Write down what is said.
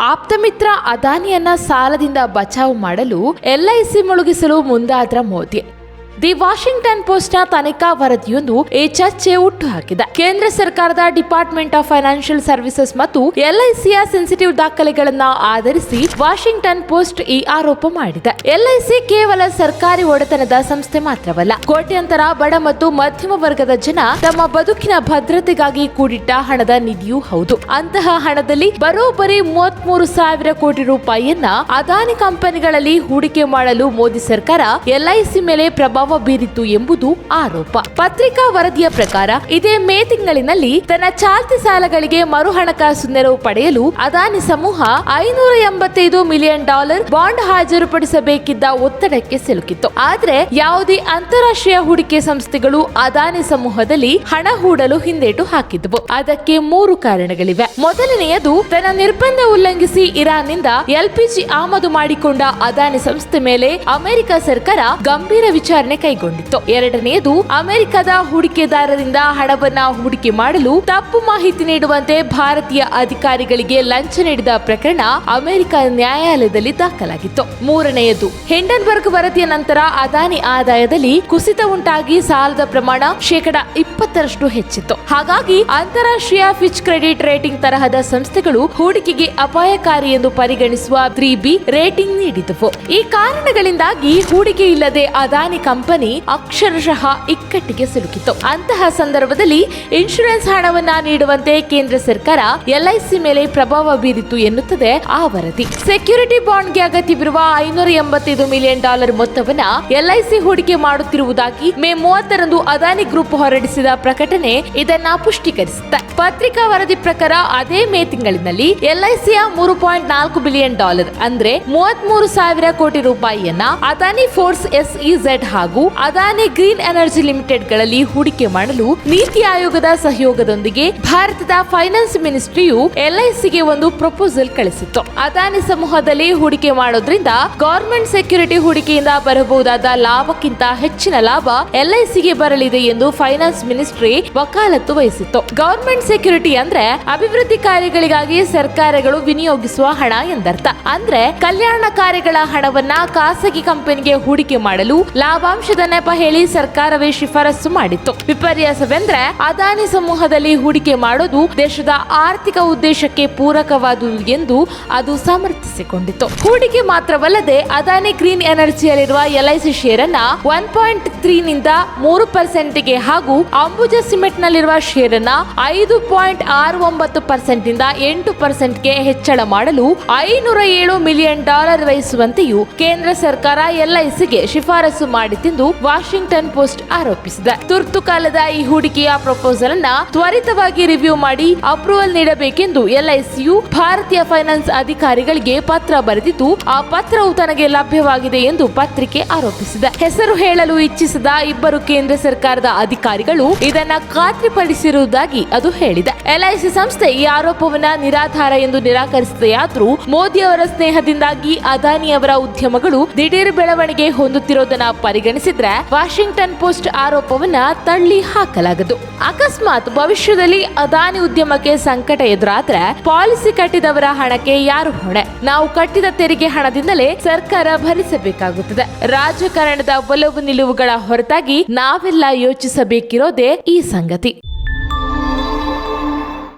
ಆಪ್ತಮಿತ್ರ ಅದಾನಿಯನ್ನ ಸಾಲದಿಂದ ಬಚಾವ್ ಮಾಡಲು ಎಲ್ಐಸಿ ಮುಳುಗಿಸಲು ಮುಂದಾದ್ರ ಮೋದಿ. ದಿ ವಾಷಿಂಗ್ಟನ್ ಪೋಸ್ಟ್ನ ತನಿಖಾ ವರದಿಯೊಂದು ಈ ಚರ್ಚೆ ಹುಟ್ಟು ಹಾಕಿದೆ. ಕೇಂದ್ರ ಸರ್ಕಾರದ ಡಿಪಾರ್ಟ್ಮೆಂಟ್ ಆಫ್ ಫೈನಾನ್ಷಿಯಲ್ ಸರ್ವಿಸಸ್ ಮತ್ತು ಎಲ್ಐಸಿಯ ಸೆನ್ಸಿಟಿವ್ ದಾಖಲೆಗಳನ್ನ ಆಧರಿಸಿ ವಾಷಿಂಗ್ಟನ್ ಪೋಸ್ಟ್ ಈ ಆರೋಪ ಮಾಡಿದೆ. ಎಲ್ಐಸಿ ಕೇವಲ ಸರ್ಕಾರಿ ಒಡೆತನದ ಸಂಸ್ಥೆ ಮಾತ್ರವಲ್ಲ, ಕೋಟ್ಯಂತರ ಬಡ ಮತ್ತು ಮಧ್ಯಮ ವರ್ಗದ ಜನ ತಮ್ಮ ಬದುಕಿನ ಭದ್ರತೆಗಾಗಿ ಕೂಡಿಟ್ಟ ಹಣದ ನಿಧಿಯೂ ಹೌದು. ಅಂತಹ ಹಣದಲ್ಲಿ ಬರೋಬ್ಬರಿ ಮೂವತ್ಮೂರು ಸಾವಿರ ಕೋಟಿ ರೂಪಾಯಿಯನ್ನ ಅದಾನಿ ಕಂಪನಿಗಳಲ್ಲಿ ಹೂಡಿಕೆ ಮಾಡಲು ಮೋದಿ ಸರ್ಕಾರ ಎಲ್ಐಸಿ ಮೇಲೆ ಪ್ರಭಾವ ಬೀರಿತು ಎಂಬುದು ಆರೋಪ. ಪತ್ರಿಕಾ ವರದಿಯ ಪ್ರಕಾರ ಇದೇ ಮೇ ತಿಂಗಳಿನಲ್ಲಿ ತನ್ನ ಚಾಲ್ತಿ ಸಾಲಗಳಿಗೆ ಮರು ಹಣಕಾಸು ನೆರವು ಪಡೆಯಲು ಅದಾನಿ ಸಮೂಹ ಐನೂರ ಎಂಬತ್ತೈದು ಮಿಲಿಯನ್ ಡಾಲರ್ ಬಾಂಡ್ ಹಾಜರುಪಡಿಸಬೇಕಿದ್ದ ಒತ್ತಡಕ್ಕೆ ಸಿಲುಕಿತ್ತು. ಆದ್ರೆ ಯಾವುದೇ ಅಂತಾರಾಷ್ಟ್ರೀಯ ಹೂಡಿಕೆ ಸಂಸ್ಥೆಗಳು ಅದಾನಿ ಸಮೂಹದಲ್ಲಿ ಹಣ ಹೂಡಲು ಹಿಂದೇಟು ಹಾಕಿದ್ವು ಅದಕ್ಕೆ ಮೂರು ಕಾರಣಗಳಿವೆ. ಮೊದಲನೆಯದು, ತನ್ನ ನಿರ್ಬಂಧ ಉಲ್ಲಂಘಿಸಿ ಇರಾನ್ನಿಂದ ಎಲ್ಪಿಜಿ ಆಮದು ಮಾಡಿಕೊಂಡ ಅದಾನಿ ಸಂಸ್ಥೆ ಮೇಲೆ ಅಮೆರಿಕ ಸರ್ಕಾರ ಗಂಭೀರ ವಿಚಾರಣೆ ಕೈಗೊಂಡಿತ್ತು. ಎರಡನೆಯದು, ಅಮೆರಿಕದ ಹೂಡಿಕೆದಾರರಿಂದ ಹಣವನ್ನ ಹೂಡಿಕೆ ಮಾಡಲು ತಪ್ಪು ಮಾಹಿತಿ ನೀಡುವಂತೆ ಭಾರತೀಯ ಅಧಿಕಾರಿಗಳಿಗೆ ಲಂಚ ನೀಡಿದ ಪ್ರಕರಣ ಅಮೆರಿಕ ನ್ಯಾಯಾಲಯದಲ್ಲಿ ದಾಖಲಾಗಿತ್ತು. ಮೂರನೆಯದು, ಹೆಂಡನ್ಬರ್ಗ್ ವರದಿಯ ನಂತರ ಅದಾನಿ ಆದಾಯದಲ್ಲಿ ಕುಸಿತ ಉಂಟಾಗಿ ಸಾಲದ ಪ್ರಮಾಣ ಶೇಕಡ ಇಪ್ಪತ್ತರಷ್ಟು ಹೆಚ್ಚಿತ್ತು. ಹಾಗಾಗಿ ಅಂತಾರಾಷ್ಟ್ರೀಯ ಫಿಚ್ ಕ್ರೆಡಿಟ್ ರೇಟಿಂಗ್ ತರಹದ ಸಂಸ್ಥೆಗಳು ಹೂಡಿಕೆಗೆ ಅಪಾಯಕಾರಿ ಎಂದು ಪರಿಗಣಿಸುವ ತ್ರೀ ಬಿ ರೇಟಿಂಗ್ ನೀಡಿದವು. ಈ ಕಾರಣಗಳಿಂದಾಗಿ ಹೂಡಿಕೆ ಇಲ್ಲದೆ ಅದಾನಿ ಕಂಪನಿ ಅಕ್ಷರಶಃ ಇಕ್ಕಟ್ಟಿಗೆ ಸಿಲುಕಿತು ಅಂತಹ ಸಂದರ್ಭದಲ್ಲಿ ಇನ್ಶೂರೆನ್ಸ್ ಹಣವನ್ನ ನೀಡುವಂತೆ ಕೇಂದ್ರ ಸರ್ಕಾರ ಎಲ್ಐಸಿ ಮೇಲೆ ಪ್ರಭಾವ ಬೀರಿತು ಎನ್ನುತ್ತದೆ ಆ ವರದಿ. ಸೆಕ್ಯೂರಿಟಿ ಬಾಂಡ್ಗೆ ಅಗತ್ಯವಿರುವ ಐನೂರ ಎಂಬತ್ತೈದು ಮಿಲಿಯನ್ ಡಾಲರ್ ಮೊತ್ತವನ್ನ ಎಲ್ಐಸಿ ಹೂಡಿಕೆ ಮಾಡುತ್ತಿರುವುದಾಗಿ ಮೇ ಮೂವತ್ತರಂದು ಅದಾನಿ ಗ್ರೂಪ್ ಹೊರಡಿಸಿದ ಪ್ರಕಟಣೆ ಇದನ್ನ ಪುಷ್ಟೀಕರಿಸುತ್ತೆ. ಪತ್ರಿಕಾ ವರದಿ ಪ್ರಕಾರ ಅದೇ ಮೇ ತಿಂಗಳಿನಲ್ಲಿ ಎಲ್ಐಸಿಯ ಮೂರು ಪಾಯಿಂಟ್ ನಾಲ್ಕು ಬಿಲಿಯನ್ ಡಾಲರ್ ಅಂದ್ರೆ ಮೂವತ್ಮೂರು ಸಾವಿರ ಕೋಟಿ ರೂಪಾಯಿಯನ್ನ ಅದಾನಿ ಫೋರ್ಸ್ ಎಸ್ಇಝೆಡ್ ಹಾಗೂ ಅದಾನಿ ಗ್ರೀನ್ ಎನರ್ಜಿ ಲಿಮಿಟೆಡ್ಗಳಲ್ಲಿ ಹೂಡಿಕೆ ಮಾಡಲು ನೀತಿ ಆಯೋಗದ ಸಹಯೋಗದೊಂದಿಗೆ ಭಾರತದ ಫೈನಾನ್ಸ್ ಮಿನಿಸ್ಟ್ರಿಯು ಎಲ್ಐಸಿಗೆ ಒಂದು ಪ್ರಪೋಸಲ್ ಕಳಿಸಿತ್ತು. ಅದಾನಿ ಸಮೂಹದಲ್ಲಿ ಹೂಡಿಕೆ ಮಾಡೋದ್ರಿಂದ ಗವರ್ಮೆಂಟ್ ಸೆಕ್ಯೂರಿಟಿ ಹೂಡಿಕೆಯಿಂದ ಬರಬಹುದಾದ ಲಾಭಕ್ಕಿಂತ ಹೆಚ್ಚಿನ ಲಾಭ ಎಲ್ಐಸಿಗೆ ಬರಲಿದೆ ಎಂದು ಫೈನಾನ್ಸ್ ಮಿನಿಸ್ಟ್ರಿ ವಕಾಲತ್ತು ವಹಿಸಿತ್ತು. ಗವರ್ಮೆಂಟ್ ಸೆಕ್ಯೂರಿಟಿ ಅಂದ್ರೆ ಅಭಿವೃದ್ಧಿ ಕಾರ್ಯಗಳಿಗಾಗಿ ಸರ್ಕಾರಗಳು ವಿನಿಯೋಗಿಸುವ ಹಣ ಎಂದರ್ಥ. ಅಂದ್ರೆ ಕಲ್ಯಾಣ ಕಾರ್ಯಗಳ ಹಣವನ್ನ ಖಾಸಗಿ ಕಂಪನಿಗೆ ಹೂಡಿಕೆ ಮಾಡಲು ಲಾಭಾಂಶದ ನೆಪ ಹೇಳಿ ಸರ್ಕಾರವೇ ಶಿಫಾರಸು ಮಾಡಿತ್ತು. ವಿಪರ್ಯಾಸವೆಂದ್ರೆ ಅದಾನಿ ಸಮೂಹದಲ್ಲಿ ಹೂಡಿಕೆ ಮಾಡೋದು ದೇಶದ ಆರ್ಥಿಕ ಉದ್ದೇಶಕ್ಕೆ ಪೂರಕವಾದುದು ಎಂದು ಅದು ಸಮರ್ಥಿಸಿಕೊಂಡಿತು ಹೂಡಿಕೆ ಮಾತ್ರವಲ್ಲದೆ ಅದಾನಿ ಗ್ರೀನ್ ಎನರ್ಜಿಯಲ್ಲಿರುವ ಎಲ್ಐಸಿ ಶೇರ್ ಅನ್ನ ಒನ್ ಪಾಯಿಂಟ್ ತ್ರೀ ನಿಂದ ಮೂರು ಪರ್ಸೆಂಟ್ಗೆ ಹಾಗೂ ಅಂಬುಜ ಸಿಮೆಂಟ್ ನಲ್ಲಿರುವ ಶೇರ್ ಅನ್ನ ಐದು ಪಾಯಿಂಟ್ ಆರು ಒಂಬತ್ತು ಪರ್ಸೆಂಟ್ನಿಂದ ಎಂಟು ಪರ್ಸೆಂಟ್ಗೆ ಹೆಚ್ಚಳ ಮಾಡಲು ಐನೂರ ಏಳು ಮಿಲಿಯನ್ ಡಾಲರ್ ವಹಿಸುವಂತೆಯೂ ಕೇಂದ್ರ ಸರ್ಕಾರ ಎಲ್ಐಸಿಗೆ ಶಿಫಾರಸು ಮಾಡಿತೆಂದು ವಾಷಿಂಗ್ಟನ್ ಪೋಸ್ಟ್ ಆರೋಪಿಸಿದೆ. ತುರ್ತು ಕಾಲದ ಈ ಹೂಡಿಕೆಯ ಪ್ರಪೋಸಲ್ ಅನ್ನ ತ್ವರಿತವಾಗಿ ರಿವ್ಯೂ ಮಾಡಿ ಅಪ್ರೂವಲ್ ನೀಡಬೇಕೆಂದು ಎಲ್ಐಸಿಯು ಭಾರತೀಯ ಫೈನಾನ್ಸ್ ಅಧಿಕಾರಿಗಳಿಗೆ ಪತ್ರ ಬರೆದಿದ್ದು, ಆ ಪತ್ರವು ತನಗೆ ಲಭ್ಯವಾಗಿದೆ ಎಂದು ಪತ್ರಿಕೆ ಆರೋಪಿಸಿದೆ. ಹೆಸರು ಹೇಳಲು ಇಚ್ಛಿಸಿದ ಇಬ್ಬರು ಕೇಂದ್ರ ಸರ್ಕಾರದ ಅಧಿಕಾರಿಗಳು ಇದನ್ನ ಖಾತ್ರಿಪಡಿಸಿರುವುದಾಗಿ ಅದು ಹೇಳಿದೆ. ಎಲ್ಐಸಿ ಸಂಸ್ಥೆ ಈ ಆರೋಪವನ್ನ ನಿರಾಧಾರ ಎಂದು ನಿರಾಕರಿಸಿದೆಯಾದರೂ ಮೋದಿ ಅವರ ಸ್ನೇಹದಿಂದಾಗಿ ಅದಾನಿ ಅವರ ಉದ್ಯಮಗಳು ದಿಢೀರ್ ಬೆಳವಣಿಗೆ ಹೊಂದುತ್ತಿರೋದನ್ನ ಪರಿಗಣಿಸಿದ್ರೆ ವಾಷಿಂಗ್ಟನ್ ಪೋಸ್ಟ್ ಆರೋಪವನ್ನ ತಳ್ಳಿ ಹಾಕಲಾಗದು. ಅಕಸ್ಮಾತ್ ಭವಿಷ್ಯದಲ್ಲಿ ಅದಾನಿ ಉದ್ಯಮಕ್ಕೆ ಸಂಕಟ ಎದುರಾದ್ರೆ ಪಾಲಿಸಿ ಕಟ್ಟಿದವರ ಹಣಕ್ಕೆ ಯಾರು ಹೊಣೆ? ನಾವು ಕಟ್ಟಿದ ತೆರಿಗೆ ಹಣದಿಂದಲೇ ಸರ್ಕಾರ ಭರಿಸಬೇಕಾಗುತ್ತದೆ. ರಾಜಕಾರಣದ ಒಲವು ನಿಲುವುಗಳ ಹೊರತಾಗಿ ನಾವೆಲ್ಲ ಯೋಚಿಸಬೇಕಿರೋದೇ ಈ ಸಂಗತಿ.